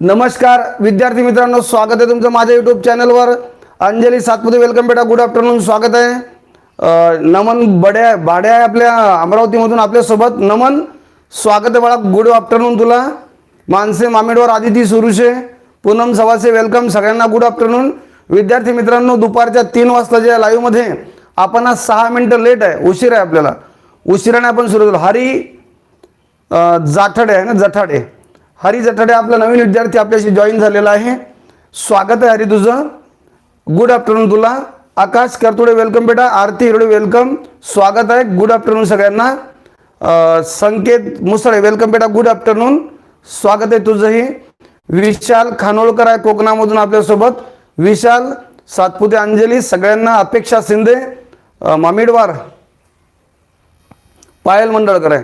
नमस्कार विद्यार्थी मित्रांनो स्वागत आहे तुमचं माझ्या यूट्यूब चॅनलवर अंजली सातपुते वेलकम बेटा गुड आफ्टरनून स्वागत आहे. नमन बड्या भाड्या आहे आपल्या अमरावतीमधून आपल्यासोबत नमन स्वागत आहे बाळा. गुड आफ्टरनून तुला. मानसे मामेडवर आदिती सुरुशे. पूनम सवासे वेलकम सगळ्यांना गुड आफ्टरनून विद्यार्थी मित्रांनो दुपारच्या तीन वाजताच्या लाईव्हमध्ये आपण आज सहा मिनटं लेट आहे. उशीर आहे आपल्याला. उशिराने आपण सुरू केलो हरी जाठडे आहे ना? जठाडे. हरी जठाडे आपला नवीन विद्यार्थी आपल्याशी जॉईन झालेला आहे. स्वागत आहे हरी तुझं. गुड आफ्टरनून तुला. आकाश करतोडे वेलकम बेटा. आरती हिरोडे वेलकम स्वागत आहे. गुड आफ्टरनून सगळ्यांना. संकेत मुसळे वेलकम बेटा. गुड आफ्टरनून स्वागत आहे तुझंही. विशाल खानोळकर आहे कोकणामधून आपल्यासोबत. विशाल सातपुते अंजली सगळ्यांना अपेक्षा शिंदे. मामिडवार. पायल मंडळकर आहे.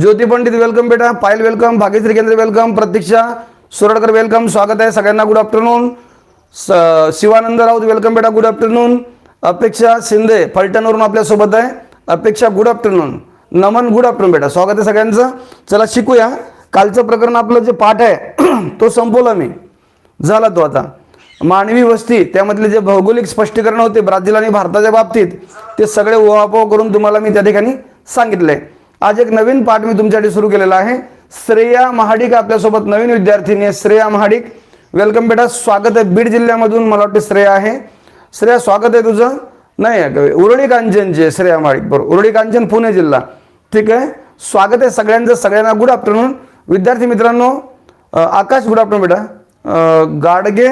ज्योती पंडित वेलकम बेटा. पायल वेलकम भाग्यश्री केंद्र वेलकम प्रतीक्षा सुरडकर वेलकम स्वागत आहे सगळ्यांना. गुड आफ्टरनून स शिवानंद राऊत वेलकम बेटा. गुड आफ्टरनून अपेक्षा शिंदे फलटणवरून आपल्यासोबत आहे. Apeksha good afternoon Naman good afternoon बेटा. स्वागत आहे सगळ्यांचं. चला शिकूया. कालचं प्रकरण आपलं जे पाठ आहे तो संपवला मी. झाला तो आता. मानवी वस्ती त्यामधले जे भौगोलिक स्पष्टीकरण होते ब्राझील आणि भारताच्या बाबतीत ते सगळे ओहापोह करून तुम्हाला मी त्या ठिकाणी सांगितले. आज एक नवीन पाठ मी तुमच्यासाठी सुरू केलेला आहे. श्रेया महाडिक आपल्यासोबत नवीन विद्यार्थिनी आहे श्रेया महाडिक वेलकम बेटा. स्वागत आहे बीड जिल्ह्यामधून. मला वाटतं श्रेया आहे. श्रेया स्वागत आहे तुझं? नाही उरळी कांचनचे श्रेया महाडिक बरोबर. उरळी कांचन पुणे जिल्हा. ठीक आहे? स्वागत आहे सगळ्यांचं सगळ्यांना गुड आफ्टरनून विद्यार्थी मित्रांनो आकाश गुड आफ्टरनून बेटा. गाडगे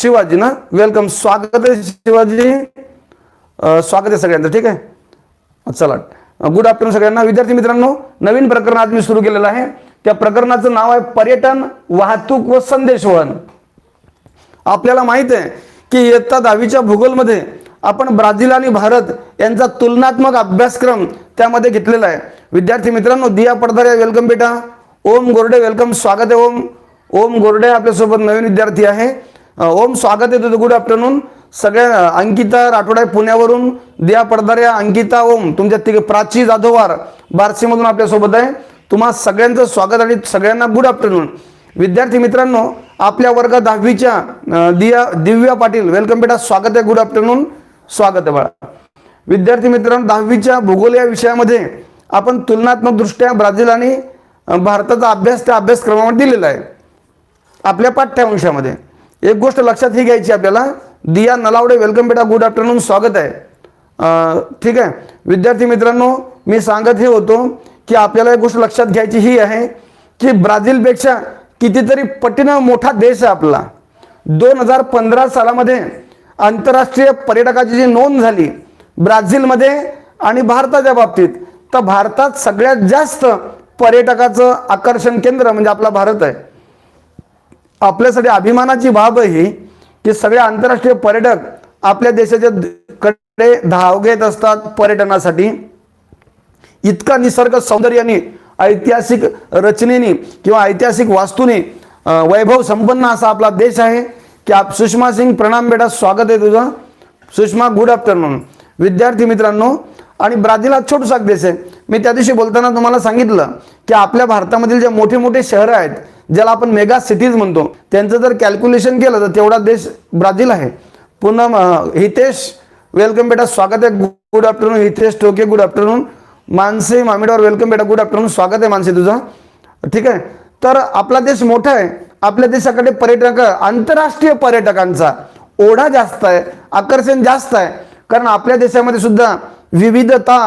शिवाजी ना? वेलकम स्वागत आहे शिवाजी. स्वागत आहे सगळ्यांचं. ठीक आहे? चला. गुड आफ्टरनून सगळ्यांना. विद्यार्थी मित्रांनो नवीन प्रकरण आज मी सुरू केलेलं आहे. त्या प्रकरणाचं नाव आहे पर्यटन वाहतूक व संदेश वहन. आपल्याला माहीत आहे की इयत्ता दहावीच्या भूगोलमध्ये आपण ब्राझील आणि भारत यांचा तुलनात्मक अभ्यासक्रम त्यामध्ये घेतलेला आहे. विद्यार्थी मित्रांनो दिया पडदारे वेलकम बेटा. ओम गोरडे वेलकम स्वागत आहे ओम. ओम गोरडे आपल्यासोबत नवीन विद्यार्थी आहे. ओम स्वागत आहे तुझं. गुड आफ्टरनून सगळ्या अंकिता राठोडे पुण्यावरून दिया पडधारे अंकिता ओम तुमच्या तिघे प्राची जाधववार बारसीमधून आपल्यासोबत आहे. तुम्हा सगळ्यांचं स्वागत आणि सगळ्यांना गुड आफ्टरनून विद्यार्थी मित्रांनो आपल्या वर्ग दहावीच्या दिया दिव्या पाटील वेलकम बेटा स्वागत आहे गुड आफ्टरनून स्वागत आहे बाळा. विद्यार्थी मित्रांनो दहावीच्या भूगोल या विषयामध्ये आपण तुलनात्मक दृष्ट्या ब्राझील आणि भारताचा अभ्यास त्या अभ्यासक्रमामध्ये दिलेला आहे. आपल्या पाठ्यांशामध्ये. एक गोष्ट लक्षात ही घ्यायची आपल्याला. दिया नलावडे वेलकम बेटा गुड आफ्टरनून स्वागत आहे. ठीक आहे? विद्यार्थी मित्रांनो मी सांगत हे होतो की आपल्याला एक गोष्ट लक्षात घ्यायची ही आहे की ब्राझीलपेक्षा कितीतरी पटीनं मोठा देश आहे आपला. दोन हजार पंधरा सालामध्ये आंतरराष्ट्रीय पर्यटकाची जी नोंद झाली ब्राझीलमध्ये आणि भारताच्या बाबतीत तर भारतात सगळ्यात जास्त पर्यटकाचं आकर्षण केंद्र म्हणजे आपला भारत आहे. आपल्यासाठी अभिमानाची बाब ही की सगळे आंतरराष्ट्रीय पर्यटक आपल्या देशाच्या कडे धाव घेत असतात पर्यटनासाठी. इतका निसर्ग सौंदर्याने ऐतिहासिक रचनेने किंवा ऐतिहासिक वास्तूने वैभव संपन्न असा आपला देश आहे की आप सुषमा सिंग प्रणाम बेटा स्वागत आहे तुझं. सुषमा गुड आफ्टरनून विद्यार्थी मित्रांनो आणि ब्राझील हा छोटसा देश आहे. मी त्या दिवशी बोलताना तुम्हाला सांगितलं की आपल्या भारतामधील जे मोठे मोठे शहरं आहेत ज्याला आपण मेगा सिटीज म्हणतो. त्यांचं जर कॅल्क्युलेशन केलं तर तेवढा देश ब्राझील आहे. पुन्हा हितेश वेलकम बेटा स्वागत आहे. Good afternoon Hitesh Toke good afternoon Manase Mamidwar welcome बेटा गुड आफ्टरनून स्वागत आहे मानसे तुझं. ठीक आहे? तर आपला देश मोठा आहे. आपल्या देशाकडे पर्यटक आंतरराष्ट्रीय पर्यटकांचा ओढा जास्त आहे. आकर्षण जास्त आहे. कारण आपल्या देशामध्ये सुद्धा विविधता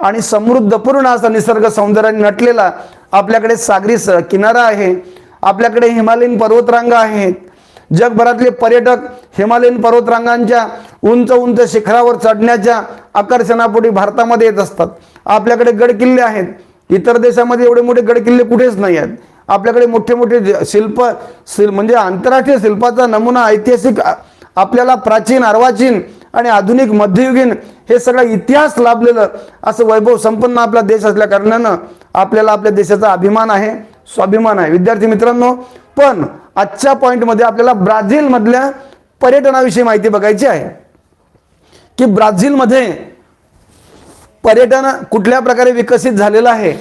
आणि समृद्धपूर्ण असा निसर्ग सौंदर्याने नटलेला आपल्याकडे सागरी स किनारा आहे. आपल्याकडे हिमालयीन पर्वतरांगा आहेत. जगभरातले पर्यटक हिमालयीन पर्वतरांगांच्या उंच उंच शिखरावर चढण्याच्या आकर्षणापोटी भारतामध्ये येत असतात. आपल्याकडे गडकिल्ले आहेत. इतर देशामध्ये एवढे मोठे गडकिल्ले कुठेच नाही आहेत. आपल्याकडे मोठे मोठे शिल्प शिल म्हणजे आंतरराष्ट्रीय शिल्पाचा नमुना ऐतिहासिक आपल्याला प्राचीन अर्वाचीन आणि आधुनिक मध्ययुगीन हे सगळं इतिहास लाभलेलं असं वैभव संपन्न आपला देश असल्या कारणानं आपल्याला आपल्या देशाचा अभिमान आहे. स्वाभिमान आहे. विद्यार्थी मित्रांनो पण आजच्या पॉईंटमध्ये आपल्याला ब्राझीलमधल्या पर्यटनाविषयी माहिती बघायची आहे. की ब्राझीलमध्ये पर्यटन कुठल्या प्रकारे विकसित झालेलं आहे?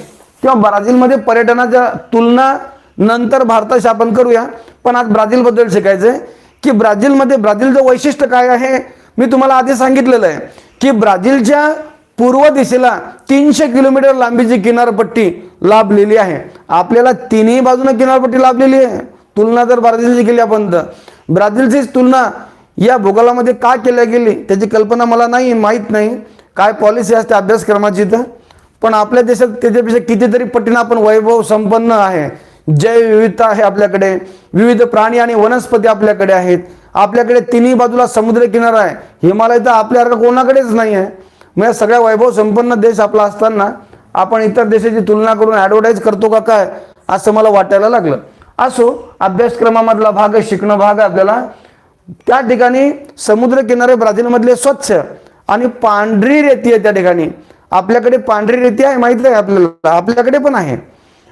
किंवा ब्राझीलमध्ये पर्यटनाच्या तुलना नंतर भारताशी आपण करूया. पण आज ब्राझीलबद्दल शिकायचं आहे की ब्राझीलमध्ये ब्राझीलचं वैशिष्ट्य काय आहे? मी तुम्हाला आधी सांगितलेलं आहे. की ब्राझीलच्या पूर्व दिशेला तीनशे किलोमीटर लांबीची किनारपट्टी लाभलेली आहे. आपल्याला तिन्ही बाजूने किनारपट्टी लाभलेली आहे. तुलना जर ब्राझीलची केली आपण तर. ब्राझीलचीच तुलना या भूगोलामध्ये का केल्या गेली त्याची कल्पना मला नाही माहीत नाही. काय पॉलिसी असते अभ्यासक्रमाची तर. पण आपल्या देशात त्याच्यापेक्षा कितीतरी पटीनं आपण वैभव संपन्न आहे. जैवविविधता आहे आपल्याकडे. विविध प्राणी आणि वनस्पती आपल्याकडे आहेत. आपल्याकडे तिन्ही बाजूला समुद्र किनारा आहे. हिमालय तर आपल्यासारखं कोणाकडेच नाही आहे मग या सगळ्या वैभव संपन्न देश आपला असताना आपण इतर देशाची तुलना करून ॲडव्हर्टाईज करतो का काय असं मला वाटायला लागलं. असो अभ्यासक्रमामधला भाग आहे शिकणं भाग आहे आपल्याला त्या ठिकाणी समुद्रकिनारे ब्राझीलमधले स्वच्छ आणि पांढरी रेती आहे त्या ठिकाणी. आपल्याकडे पांढरी रेती आहे माहिती आहे आपल्याला? आपल्याकडे पण आहे.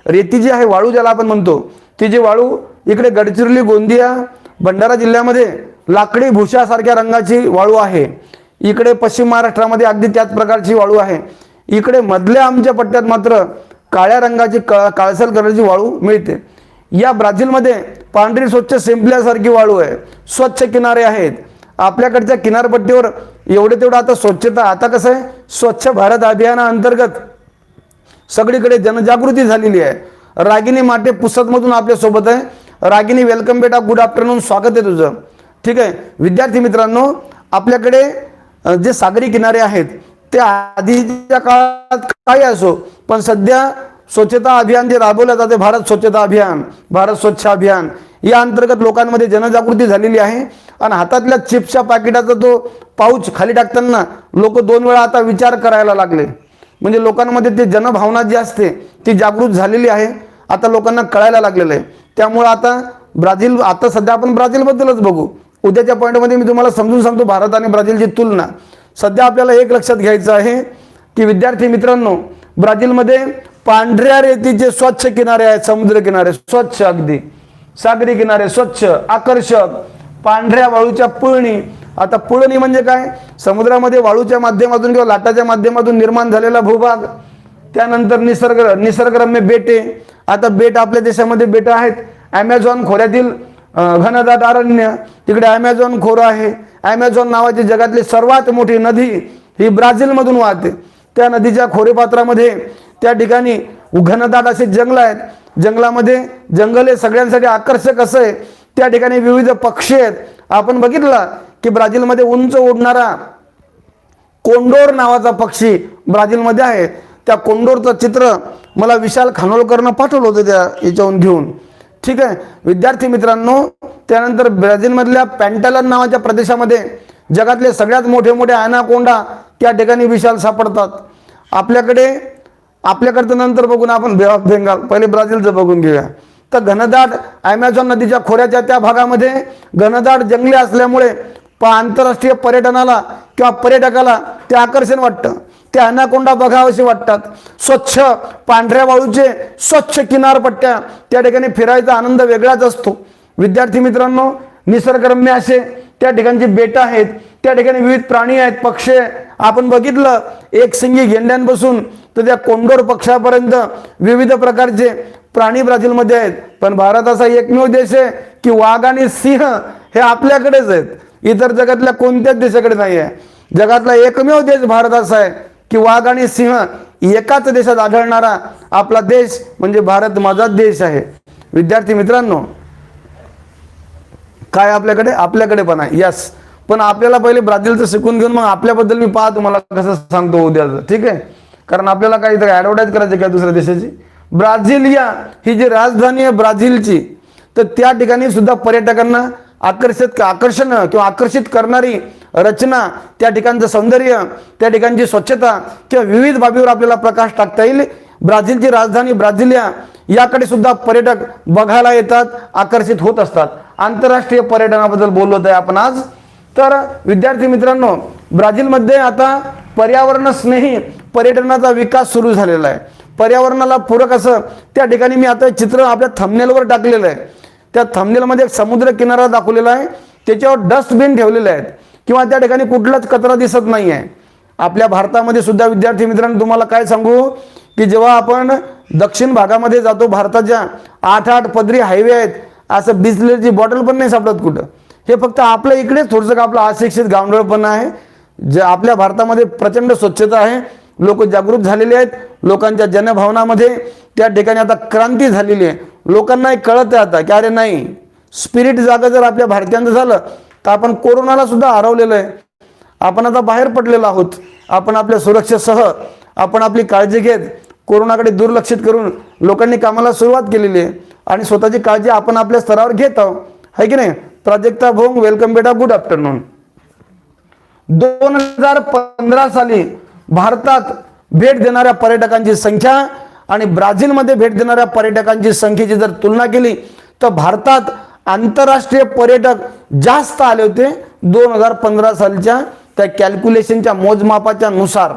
रेती जी आहे वाळू ज्याला आपण म्हणतो ती जी वाळू इकडे गडचिरोली गोंदिया भंडारा जिल्ह्यामध्ये लाकडी भुशासारख्या रंगाची वाळू आहे. इकडे पश्चिम महाराष्ट्रामध्ये अगदी त्याच प्रकारची वाळू आहे. इकडे मधल्या आमच्या पट्ट्यात मात्र काळ्या रंगाची क काळसर कलरची वाळू मिळते. या ब्राझीलमध्ये पांढरी स्वच्छ शिंपल्यासारखी वाळू आहे. स्वच्छ किनारे आहेत. आपल्याकडच्या किनारपट्टीवर एवढे तेवढं आता स्वच्छता आता कसं आहे? स्वच्छ भारत अभियानाअंतर्गत सगळीकडे जनजागृती झालेली आहे. रागिनी माटे पुसतमधून आपल्यासोबत आहे. रागिनी वेलकम बेटा गुड आफ्टरनून स्वागत आहे तुझं. ठीक आहे? विद्यार्थी मित्रांनो आपल्याकडे जे सागरी किनारे आहेत ते आधीच्या काळात काही असो पण सध्या स्वच्छता अभियान जे राबवलं जाते भारत स्वच्छता अभियान भारत स्वच्छ अभियान या अंतर्गत लोकांमध्ये जनजागृती झालेली आहे. आणि हातातल्या चिप्सच्या पाकिटाचा तो पाऊच खाली टाकताना लोक दोन वेळा आता विचार करायला लागले. म्हणजे लोकांमध्ये ते जनभावना जी असते ती जागृत झालेली आहे. आता लोकांना कळायला लागलेलं आहे. त्यामुळं आता ब्राझील आता सध्या आपण ब्राझीलबद्दलच बघू. उद्याच्या पॉईंटमध्ये मी तुम्हाला समजून सांगतो भारत आणि ब्राझीलची तुलना. सध्या आपल्याला एक लक्षात घ्यायचं आहे की विद्यार्थी मित्रांनो ब्राझीलमध्ये पांढऱ्या रेतीचे स्वच्छ किनारे आहेत समुद्र किनारे स्वच्छ अगदी. सागरी किनारे स्वच्छ आकर्षक. पांढऱ्या वाळूच्या पुळणी. आता पुळणी म्हणजे काय? समुद्रामध्ये वाळूच्या माध्यमातून किंवा लाटाच्या माध्यमातून निर्माण झालेला भूभाग. त्यानंतर निसर्ग निसर्गरम्य बेटे. आता बेट आपल्या देशामध्ये बेटं आहेत. ॲमेझॉन खोऱ्यातील घनदाट अरण्य तिकडे ॲमेझॉन खोरं आहे. ॲमेझॉन नावाची जगातली सर्वात मोठी नदी ही ब्राझीलमधून वाहते. त्या नदीच्या खोरेपात्रामध्ये त्या ठिकाणी घनदाट असे जंगल आहेत. जंगलामध्ये जंगल हे सगळ्यांसाठी आकर्षक असं आहे. त्या ठिकाणी विविध पक्षी आहेत. आपण बघितलं की ब्राझीलमध्ये उंच उडणारा कोंडोर नावाचा पक्षी ब्राझीलमध्ये आहे. त्या कोंडोरचं चित्र मला विशाल खानोलकरनं पाठवलं होतं त्या याच्याहून घेऊन. ठीक आहे? विद्यार्थी मित्रांनो त्यानंतर ब्राझीलमधल्या पॅन्टालन नावाच्या प्रदेशामध्ये जगातले सगळ्यात मोठे मोठे अनाकोंडा त्या ठिकाणी विशाल सापडतात. आपल्याकडे आपल्याकडचं नंतर बघून आपण बे ऑफ बेंगाल पहिले ब्राझीलचं बघून घेऊया. तर घनदाट ॲमेझॉन नदीच्या खोऱ्याच्या त्या भागामध्ये घनदाट जंगले असल्यामुळे प आंतरराष्ट्रीय पर्यटनाला किंवा पर्यटकाला ते आकर्षण वाटतं. त्या अनाकोंडा बघावेसे वाटतात. स्वच्छ पांढऱ्या वाळूचे स्वच्छ किनारपट्ट्या त्या ठिकाणी फिरायचा आनंद वेगळाच असतो. विद्यार्थी मित्रांनो निसर्गरम्य असे त्या ठिकाणची बेटं आहेत. त्या ठिकाणी विविध प्राणी आहेत पक्षी आहे. आपण बघितलं एक सिंगी गेंड्यांपासून तर त्या कोंडोर पक्षापर्यंत विविध प्रकारचे प्राणी ब्राझीलमध्ये आहेत. पण भारत असा एकमेव देश आहे की वाघ आणि सिंह हे आपल्याकडेच आहेत. इतर जगातल्या कोणत्याच देशाकडे नाही आहे जगातला एकमेव देश भारत असा आहे. की वाघ आणि सिंह एकाच देशात आढळणारा आपला देश म्हणजे भारत माझा देश आहे. विद्यार्थी मित्रांनो काय आपल्याकडे? आपल्याकडे पण आहे. यस पण आपल्याला पहिले ब्राझीलचं शिकून घेऊन मग आपल्याबद्दल मी पाहा तुम्हाला कसं सांगतो उद्याचं. ठीक आहे? कारण आपल्याला काहीतरी ॲडव्हर्टाईज करायची काय दुसऱ्या देशाची? ब्राझिलिया ही जी राजधानी आहे ब्राझीलची तर त्या ठिकाणी सुद्धा पर्यटकांना आकर्षित आकर्षण किंवा आकर्षित करणारी रचना त्या ठिकाणचं सौंदर्य त्या ठिकाणची स्वच्छता किंवा विविध बाबीवर आपल्याला प्रकाश टाकता येईल. ब्राझीलची राजधानी ब्राझिलिया याकडे सुद्धा पर्यटक बघायला येतात आकर्षित होत असतात. आंतरराष्ट्रीय पर्यटनाबद्दल बोललो आहे आपण आज. तर विद्यार्थी मित्रांनो ब्राझीलमध्ये आता पर्यावरण स्नेही पर्यटनाचा विकास सुरू झालेला आहे. पर्यावरणाला पूरक असं त्या ठिकाणी मी आता चित्र आपल्या थंबनेलवर टाकलेलं आहे. त्या थंबनेलमध्ये एक समुद्र किनारा दाखवलेला आहे. त्याच्यावर डस्टबिन ठेवलेले आहेत. किंवा त्या ठिकाणी कुठलाच कचरा दिसत नाही आहे आपल्या भारतामध्ये सुद्धा विद्यार्थी मित्रांनो तुम्हाला काय सांगू? की जेव्हा आपण दक्षिण भागामध्ये जातो भारताच्या आठ आठ पदरी हायवे आहेत. असं बिजलेची बॉटल पण नाही सापडत कुठं. हे फक्त आपल्या इकडेच थोडंसं का आपलं अशिक्षित गावंडळपणा आहे. जे आपल्या भारतामध्ये प्रचंड स्वच्छता आहे. लोक जागरूक झालेले आहेत. लोकांच्या जनभावनामध्ये त्या ठिकाणी आता क्रांती झालेली आहे. लोकांनाही कळत आहे आता की अरे नाही स्पिरिट जागा जर आपल्या भारतीयांचं झालं तर आपण कोरोनाला सुद्धा हरवलेलं आहे. आपण आता बाहेर पडलेलो आहोत. आपण आपल्या सुरक्षेसह आपण आपली काळजी घेत कोरोनाकडे दुर्लक्षित करून लोकांनी कामाला सुरुवात केलेली आहे. आणि स्वतःची काळजी आपण आपल्या स्तरावर घेत आहोत. है की नाही? प्राजक्ता भोंग वेलकम बेटा गुड आफ्टरनून दोन हजार पंधरा साली भारतात भेट देणाऱ्या पर्यटकांची संख्या आणि ब्राझीलमध्ये भेट देणाऱ्या पर्यटकांची संख्येची जर तुलना केली तर भारतात आंतरराष्ट्रीय पर्यटक जास्त आले होते दोन हजार पंधरा सालच्या त्या कॅल्क्युलेशनच्या मोजमापाच्या नुसार.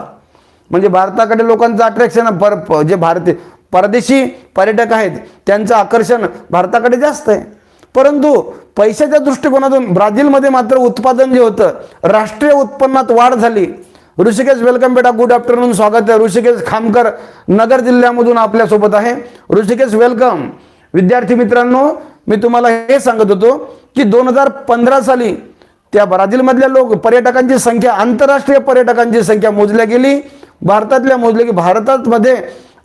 म्हणजे भारताकडे लोकांचं अट्रॅक्शन पर जे भारतीय परदेशी पर्यटक आहेत त्यांचं आकर्षण भारताकडे जास्त आहे. परंतु पैशाच्या दृष्टिकोनातून ब्राझीलमध्ये मात्र उत्पादन जे होतं राष्ट्रीय उत्पन्नात वाढ झाली. ऋषिकेश वेलकम बेटा गुड आफ्टरनून स्वागत आहे. ऋषिकेश खामकर नगर जिल्ह्यामधून आपल्यासोबत आहे. ऋषिकेश वेलकम विद्यार्थी मित्रांनो मी तुम्हाला हे सांगत होतो की दोन हजार पंधरा साली त्या ब्राझीलमधल्या लोक पर्यटकांची संख्या आंतरराष्ट्रीय पर्यटकांची संख्या मोजल्या गेली. भारतातल्या मोजल्या की भारतामध्ये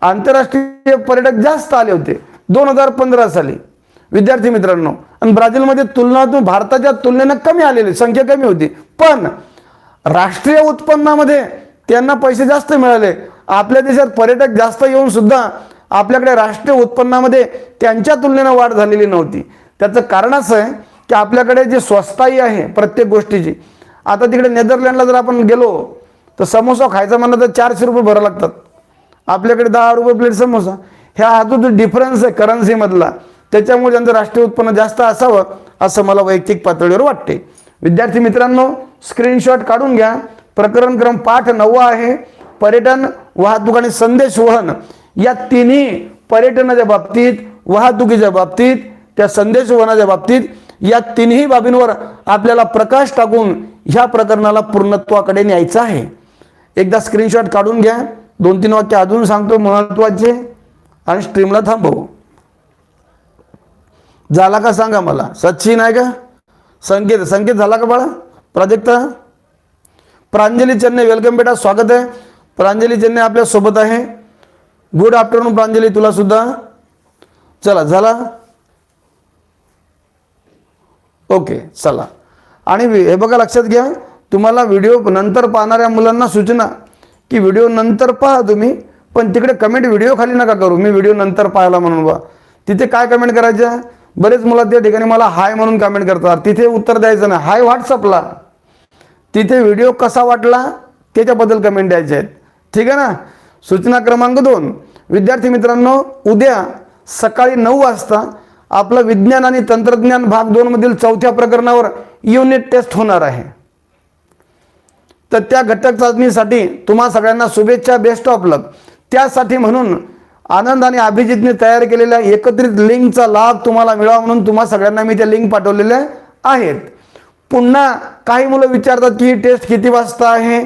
आंतरराष्ट्रीय पर्यटक जास्त आले होते दोन हजार पंधरा साली. विद्यार्थी मित्रांनो आणि ब्राझीलमध्ये तुलनातून भारताच्या तुलनेनं कमी आलेली संख्या कमी होती. पण राष्ट्रीय उत्पन्नामध्ये त्यांना पैसे जास्त मिळाले. आपल्या देशात पर्यटक जास्त येऊन सुद्धा आपल्याकडे राष्ट्रीय उत्पन्नामध्ये त्यांच्या तुलनेनं वाढ झालेली नव्हती. त्याचं कारण असं आहे की आपल्याकडे जी स्वस्ताई आहे प्रत्येक गोष्टीची आता तिकडे नेदरलँडला जर आपण गेलो तर समोसा खायचा म्हणलं तर चारशे रुपये भरावं लागतात. आपल्याकडे दहा रुपये प्लेट समोसा. ह्या हा जो डिफरन्स आहे करन्सीमधला त्याच्यामुळे त्यांचं राष्ट्रीय उत्पन्न जास्त असावं असं मला वैयक्तिक पातळीवर वाटते विद्यार्थी मित्रांनो स्क्रीनशॉट काढून घ्या. प्रकरण क्रम पाठ नववा आहे. पर्यटन वाहतूक आणि संदेश वहन या तिन्ही पर्यटनाच्या बाबतीत वाहतुकीच्या बाबतीत त्या संदेश वहनाच्या बाबतीत या तिन्ही बाबींवर आपल्याला प्रकाश टाकून ह्या प्रकरणाला पूर्णत्वाकडे न्यायचं आहे. एकदा स्क्रीनशॉट काढून घ्या. दोन तीन वाक्य अजून सांगतो महत्त्वाचे आणि स्ट्रीमला थांबवू. झाला का सांगा मला? सचिन आहे का? संकेत संकेत झाला का बाळा? प्राजक्ता प्रांजली चेन्नई वेलकम बेटा स्वागत आहे. प्रांजली चेन्नई आपल्यासोबत आहे. गुड आफ्टरनून प्रांजली तुला सुद्धा. चला झाला? ओके चला. आणि हे बघा लक्षात घ्या तुम्हाला व्हिडिओ नंतर पाहणाऱ्या मुलांना सूचना की व्हिडिओ नंतर पहा तुम्ही पण तिकडे कमेंट व्हिडिओ खाली नका करू. मी व्हिडिओ नंतर पाहायला म्हणून बा तिथे काय कमेंट करायचं? बरेच मुलं त्या ठिकाणी मला हाय म्हणून कमेंट करतात. तिथे उत्तर द्यायचं नाही. हाय व्हॉट्सअपला तिथे व्हिडिओ कसा वाटला त्याच्याबद्दल कमेंट द्यायचे आहेत. ठीक आहे ना? सूचना क्रमांक दोन. विद्यार्थी मित्रांनो उद्या सकाळी नऊ वाजता आपलं विज्ञान आणि तंत्रज्ञान भाग दोनमधील चौथ्या प्रकरणावर युनिट टेस्ट होणार आहे. तर त्या घटक चाचणीसाठी तुम्हा सगळ्यांना शुभेच्छा बेस्ट ऑफ लक त्यासाठी म्हणून आनंद आणि अभिजितने तयार केलेल्या एकत्रित लिंकचा लाभ तुम्हाला मिळावा म्हणून तुम्हा सगळ्यांना मी त्या लिंक पाठवलेल्या आहेत. पुन्हा काही मुलं विचारतात की ही टेस्ट किती वाजता आहे?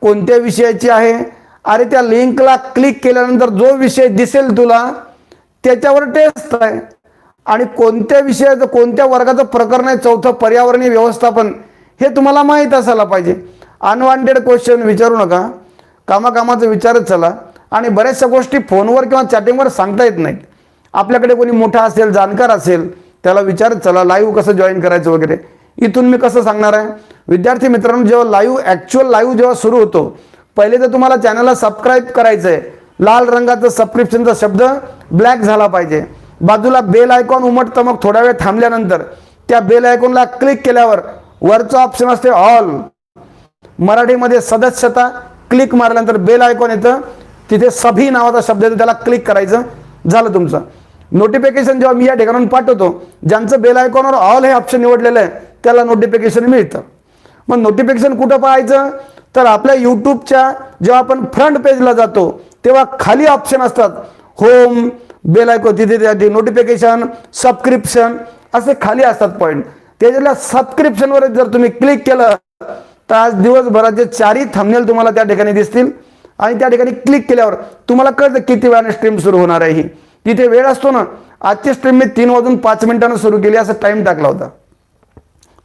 कोणत्या विषयाची आहे? अरे त्या लिंकला क्लिक केल्यानंतर जो विषय दिसेल तुला त्याच्यावर टेस्ट आहे. आणि कोणत्या विषयाचं कोणत्या वर्गाचं प्रकरण आहे? चौथं पर्यावरणीय व्यवस्थापन हे तुम्हाला माहीत असायला पाहिजे. अनवॉन्टेड क्वेश्चन विचारू नका. कामाकामाचं विचारत चला. आणि बऱ्याचशा गोष्टी फोनवर किंवा चॅटिंगवर सांगता येत नाहीत. आपल्याकडे कोणी मोठा असेल जाणकार असेल त्याला विचारत चला लाईव्ह कसं जॉईन करायचं वगैरे. इथून मी कसं सांगणार आहे? विद्यार्थी मित्रांनो जेव्हा लाईव्ह ॲक्च्युअल लाईव्ह जेव्हा सुरू होतो पहिले तर तुम्हाला चॅनलला सबस्क्राईब करायचं आहे लाल रंगाचं सबस्क्रिप्शनचा शब्द ब्लॅक झाला पाहिजे. बाजूला बेल आयकॉन उमटतं मग थोडा वेळ थांबल्यानंतर त्या बेल आयकॉनला क्लिक केल्यावर वरचं ऑप्शन असते ऑल मराठीमध्ये सदस्यता क्लिक मारल्यानंतर बेल आयकॉन येतं. तिथे सभी नावाचा शब्द येतो त्याला क्लिक करायचं झालं तुमचं. नोटिफिकेशन जेव्हा मी या ठिकाणून पाठवतो ज्यांचं बेल आयकॉनवर ऑल हे ऑप्शन निवडलेलं आहे त्याला नोटिफिकेशन मिळतं. मग नोटिफिकेशन कुठं पाहायचं? तर आपल्या यूट्यूबच्या जेव्हा आपण फ्रंट पेजला जातो तेव्हा खाली ऑप्शन असतात. होम बेलायको आयकॉन तिथे नोटिफिकेशन सबस्क्रिप्शन असे खाली असतात पॉईंट त्याच्यातल्या सबस्क्रिप्शनवर जर तुम्ही क्लिक केलं तर आज दिवसभराचे चारही थंबनेल तुम्हाला त्या ठिकाणी दिसतील. आणि त्या ठिकाणी क्लिक केल्यावर तुम्हाला कळतं किती वेळाने स्ट्रीम सुरू होणार आहे ही. तिथे वेळ असतो ना आजची स्ट्रीम मी तीन वाजून पाच मिनिटांनं सुरू केली असा टाइम टाकला होता.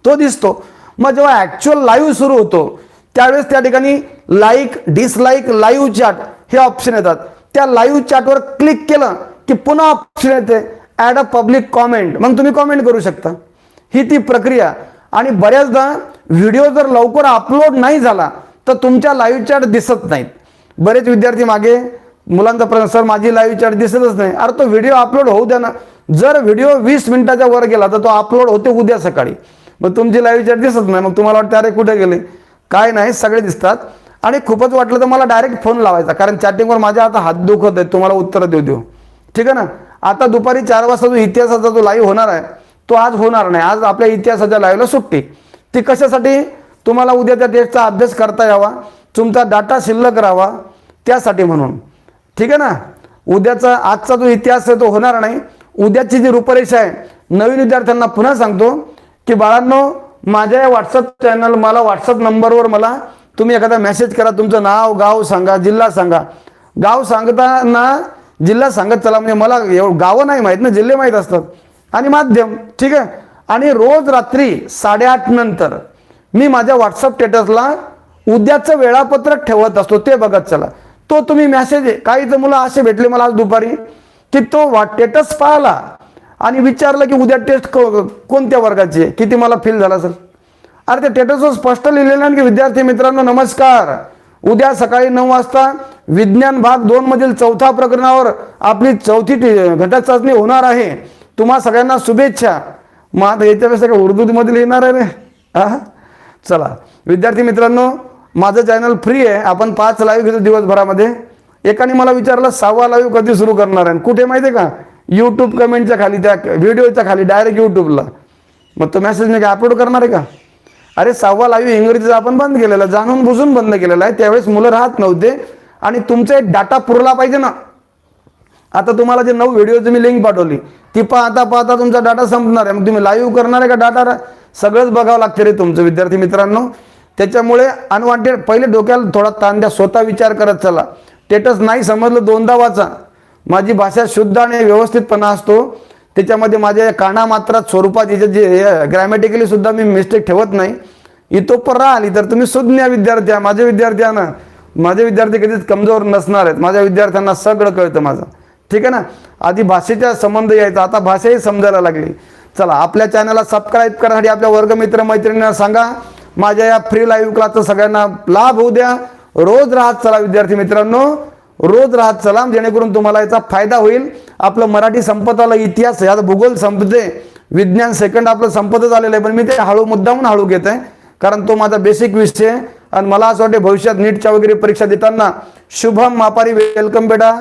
तो दिसतो. मग जेव्हा ॲक्च्युअल लाईव्ह सुरू होतो त्यावेळेस त्या ठिकाणी लाईक डिसलाईक लाईव्ह चॅट हे ऑप्शन येतात. त्या लाईव्ह चॅटवर क्लिक केलं की पुन्हा ऑप्शन येते. ॲड अ पब्लिक कॉमेंट मग तुम्ही कॉमेंट करू शकता. ही ती प्रक्रिया. आणि बऱ्याचदा व्हिडिओ जर लवकर अपलोड नाही झाला तर तुमच्या लाईव्ह चॅट दिसत नाहीत. बरेच विद्यार्थी मागे मुलांचा प्रश्न सर माझी लाईव्ह चॅट दिसतच नाही. अरे तो व्हिडिओ अपलोड होऊ द्या ना. जर व्हिडिओ वीस मिनिटाच्या वर गेला तर तो अपलोड होते उद्या सकाळी. मग तुमची लाईव्ह चॅट दिसत नाही. मग तुम्हाला वाटतं अरे कुठे गेले? काय नाही सगळे दिसतात. आणि खूपच वाटलं तर मला डायरेक्ट फोन लावायचा. कारण चॅटिंगवर माझ्या आता हात दुखत आहे तुम्हाला उत्तर देऊ देऊ. ठीक आहे ना? आता दुपारी चार वाजता जो इतिहासाचा जो लाईव्ह होणार आहे तो आज होणार नाही. आज आपल्या इतिहासाच्या लाईव्हला सुट्टी. ती कशासाठी? तुम्हाला उद्या त्या टेस्टचा अभ्यास करता यावा. तुमचा डाटा शिल्लक राहावा. त्यासाठी म्हणून. ठीक आहे ना? उद्याचा आजचा जो इतिहास आहे तो होणार नाही. उद्याची जी रूपरेषा आहे नवीन विद्यार्थ्यांना पुन्हा सांगतो. की बाळांनो माझ्या या व्हॉट्सअप चॅनल मला व्हॉट्सअप नंबरवर मला तुम्ही एखादा मेसेज करा. तुमचं नाव गाव सांगा जिल्हा सांगा. गाव सांगताना जिल्हा सांगत चला म्हणजे मला एवढं गावं नाही माहीत ना जिल्हे माहीत असतात. आणि माध्यम ठीक आहे? आणि रोज रात्री साडेआठ नंतर मी माझ्या व्हॉट्सअप स्टेटसला उद्याचं वेळापत्रक ठेवत असतो. ते बघत चला. तो तुम्ही मेसेज काही तर मुलं असे भेटले मला आज दुपारी की तो स्टेटस पाहिला. आणि विचारलं की उद्या टेस्ट कोणत्या वर्गाची? आहे किती मला फील झाला सर अरे ते टेटसवर स्पष्ट लिहिलेलं आहे की विद्यार्थी मित्रांनो नमस्कार. उद्या सकाळी नऊ वाजता विज्ञान भाग दोन मधील चौथ्या प्रकरणावर आपली चौथी घटक चाचणी होणार आहे. तुम्हा सगळ्यांना शुभेच्छा. मग आता याच्यापेक्षा काय उर्दूमध्ये लिहिणार आहे रे. हा चला. विद्यार्थी मित्रांनो माझं चॅनल फ्री आहे. आपण पाच लाईव्ह घेतो दिवसभरामध्ये. एकाने मला विचारलं सहावा लाईव्ह कधी सुरू करणार आहे? कुठे माहिती आहे का? यूट्यूब कमेंटच्या खाली त्या व्हिडिओच्या खाली डायरेक्ट यूट्यूबला मग तो मेसेज मी काय अपलोड करणार आहे का? अरे सहावा लाईव्ह इंग्रजीचा आपण बंद केलेला जाणून बुजून बंद केलेला आहे. त्यावेळेस मुलं राहत नव्हते आणि तुमचा एक डाटा पुरला पाहिजे ना. आता तुम्हाला जे नऊ व्हिडिओची मी लिंक पाठवली ती पाहता पाहता तुमचा डाटा संपणार आहे. मग तुम्ही लाईव्ह करणार आहे का डाटा सगळंच बघावं लागते रे तुमचं विद्यार्थी मित्रांनो. त्याच्यामुळे अनवॉन्टेड पहिले डोक्याला थोडा ताण द्या स्वतः विचार करत चला. स्टेटस नाही समजलं दोनदा वाचा. माझी भाषा शुद्ध आणि व्यवस्थितपणा असतो. त्याच्यामध्ये माझ्या कानामात्रात स्वरूपात याचे जे ग्रॅमॅटिकली सुद्धा मी मिस्टेक ठेवत नाही. इतोपर राहिली तर तुम्ही सुज्ञ विद्यार्थी आहे माझे विद्यार्थ्यांना ना. माझे विद्यार्थी कधीच कमजोर नसणार आहेत. माझ्या विद्यार्थ्यांना सगळं कळतं माझं. ठीक आहे ना? आधी भाषेचा संबंध यायचा. आता भाषाही समजायला लागली. चला आपल्या चॅनलला सबस्क्राईब करण्यासाठी आपल्या वर्गमित्र मैत्रिणींना सांगा. माझ्या या फ्री लाईव्ह क्लासचा सगळ्यांना लाभ होऊ द्या. रोज राहत चला विद्यार्थी मित्रांनो. रोज राहत चला जेणेकरून तुम्हाला याचा फायदा होईल. आपलं मराठी संपत आलं इतिहास आहे आता भूगोल संपते. विज्ञान सेकंड आपलं संपतच आलेलं आहे पण मी ते हळू मुद्दामून हळू घेत आहे. कारण तो माझा बेसिक विषय आहे. आणि मला असं वाटते भविष्यात नीटच्या वगैरे परीक्षा देताना शुभम मापारी वेलकम बेटा.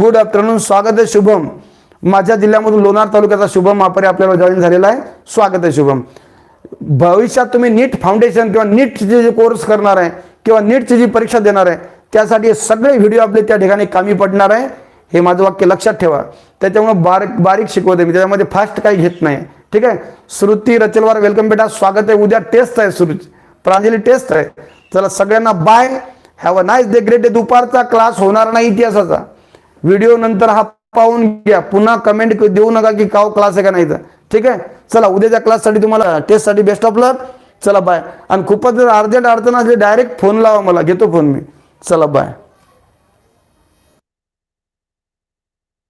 गुड आफ्टरनून स्वागत आहे शुभम. माझ्या जिल्ह्यामधून लोणार तालुक्याचा शुभम मापारी आपल्याला जॉईन झालेला आहे. स्वागत आहे शुभम. भविष्यात तुम्ही नीट फाउंडेशन किंवा नीटचे जे कोर्स करणार आहे किंवा नीटची जी परीक्षा देणार आहे त्यासाठी सगळे व्हिडिओ आपले त्या ठिकाणी कामी पडणार आहे. हे माझं वाक्य लक्षात ठेवा. त्याच्यामुळे बारीक बारीक शिकवते मी. त्याच्यामध्ये फास्ट काही घेत नाही. ठीक आहे? श्रुती रचलवार वेलकम बेटा. स्वागत आहे. उद्या टेस्ट आहे सुरू. प्रांजली टेस्ट आहे. चला सगळ्यांना bye have a nice day great day दुपारचा क्लास होणार नाही इतिहासाचा. व्हिडिओ नंतर हा पाहून घ्या. पुन्हा कमेंट देऊ नका की काव क्लास आहे का नाही तर. ठीक आहे? चला उद्याच्या क्लाससाठी तुम्हाला टेस्टसाठी बेस्ट ऑफ लक चला बाय आणि खूपच जर अर्जंट अडचण असली डायरेक्ट फोन लावा मला. घेतो फोन मी. चला बाय